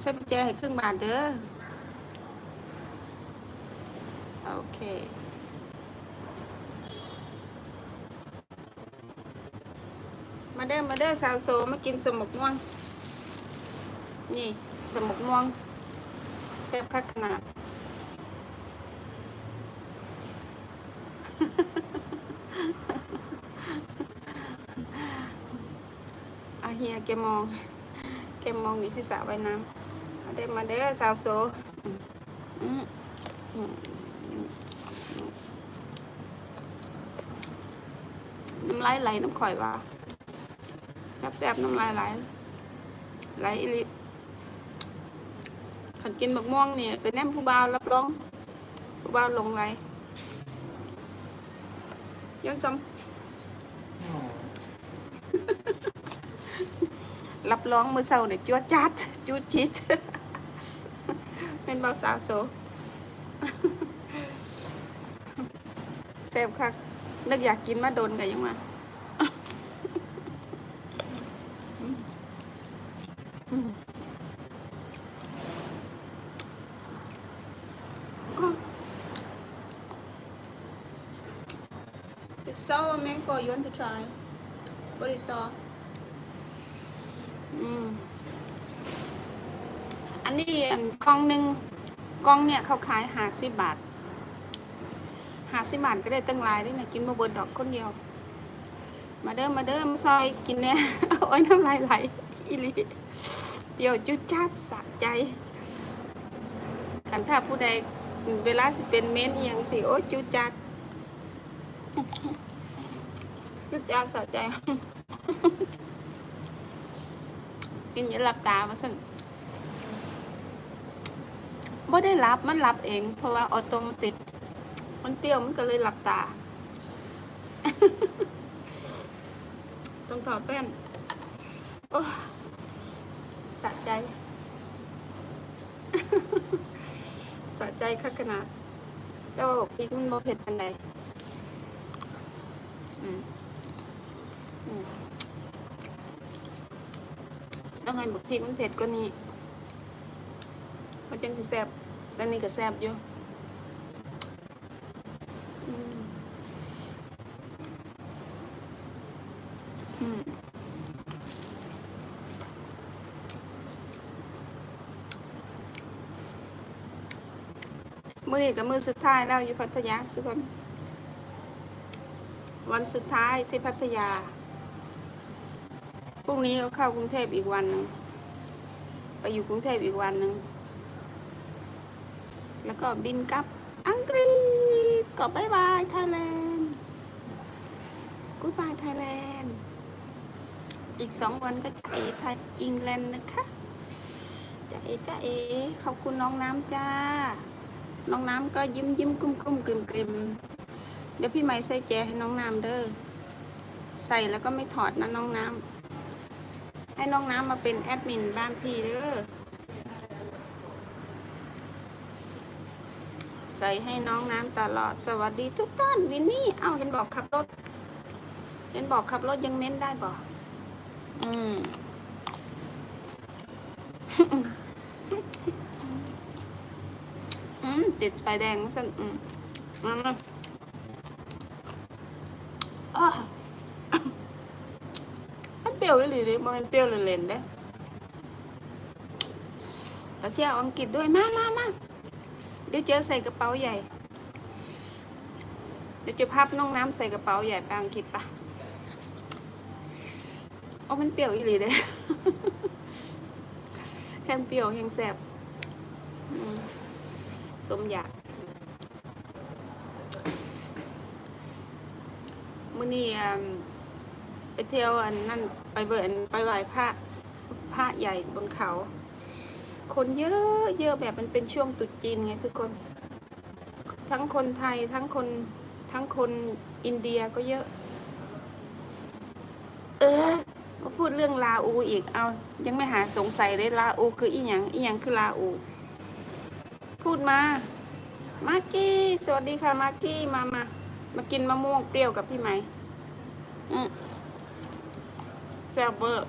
ใส่กุญแจให้ครึ่งบาทเด้อ โอเคมาเด้อมาเด้อสาวโซมากินสมุกม่วง นี่สมุกม่วงแซ่บคักขนาด อาเฮียแกมอง แกมองอยู่ที่สระว่ายน้ำ มาเด้อมาเด้อสาวโซอืมอืมอืมอืมน้ำลายไหลน้ำข่อยว่าแซ่บๆน้ำลายไหลไหลอีหลิขันกินบักม่วงเนี่ยเป็นแนมผู้บ่าวรับรองผู้บ่าวหลงไหลยังซ้ำรับรองมือเศร้าเนี่ยจวดจัดจูดจิต เป็นเบาสาวโซเซฟคักนึกอยากกินมาโดนกันยังมา It's sour mango. You want to try? What is sour? อืม อันนี้กล่องหนึ่งกล่องเนี่ยเขาขายหาสิบบาทหาสิบบาทก็ได้ตั้งหลายด้วยนะกินมาเบิดดอกคนเดียว มาเด้อมาเด้อมาซอยกินเนี่ยโอ้ยน้ำลายไหลอีลีเดี๋ยวจุดจ้าดสะใจกันถ้าผู้ใดเวลาสิเป็นเม้นอหย่างสิโอ้จุดจัดจุดจ้าดสะใจ กินอย่าหลับตามาสั่น บ่ได้หลับมันหลับเอง เพราะว่าออโตมติกมันเปรี้ยวมันก็เลยหลับตา ต้องถอดแป้นอ้สะใจสะใจคักขนาดแต่ว่าบอกพริกมันบ่เผ็ดปันใดอืมอืมต้องบุกพริกมันเผ็ดกว่านี้มันจังสิแซ่บ ต่นี่ก็แซ่บอยู่มือนี้ก็มือสุดท้ายแล้วอยู่พัทยาสุกคน วันสุดท้ายที่พัทยาพรุ่งนี้ก็เข้ากรุงเทพอีกวันหนึ่งไปอยู่กรุงเทพอีกวันหนึ่ง แล้วก็บินกลับอังกฤษก็บายบายไทยแลนด์กูบายไทยแลนด์อีกสองวันก็จะเอไทยอิงแลนด์นะคะจะเอจะเอขอบคุณน้องน้ำจ้า น้องน้ำก็ยิ้มยิ้มกุ้มกุ้มกริมกริมเดี๋ยวพี่ไม้ใส่แจให้น้องน้ำเด้อใส่แล้วก็ไม่ถอดนะน้องน้ำให้น้องน้ำมาเป็นแอดมินบ้านพี่เด้อ ใส่ให้น้องน้ำตลอดสวัสดีทุกท่านวินนี่ เอ้าเห็นบอกขับรถ เห็นบอกขับรถยังเม้นได้บอกอืมอืมติดไฟแดงสั่นอืมมามาอ้อมันเปรี้ยวอีหลีเดิมันเปรี้ยวเล่นๆเด้กระเจียวอังกฤษด้วยมามามา เดี๋ยวเจอใส่กระเป๋าใหญ่ เดี๋ยวจะพับน้องน้ำใส่กระเป๋าใหญ่ไปอังกฤษปะโอ้มันเปรี้ยวอีหลีเด้แค่เปรี้ยวแหงแสบสมอยากมื้อนี้ไปเที่ยวอันนั่นไปเบิร์นไปไหว้พระพระใหญ่บนเขา คนเยอะเยอะแบบมันเป็นช่วงตรุษจีนไงทุกคน ทั้งคนไทยทั้งคนทั้งคนอินเดียก็เยอะ เออมาพูดเรื่องลาอูอีกเอา ยังไม่หาสงสัยเลยลาอูคืออีหยังอีหยังคือลาอู พูดมามากกี้สวัสดีค่ะมากกี้มามามากินมะม่วงเปรี้ยวกับพี่ไหมอืมแซ่บเบอร์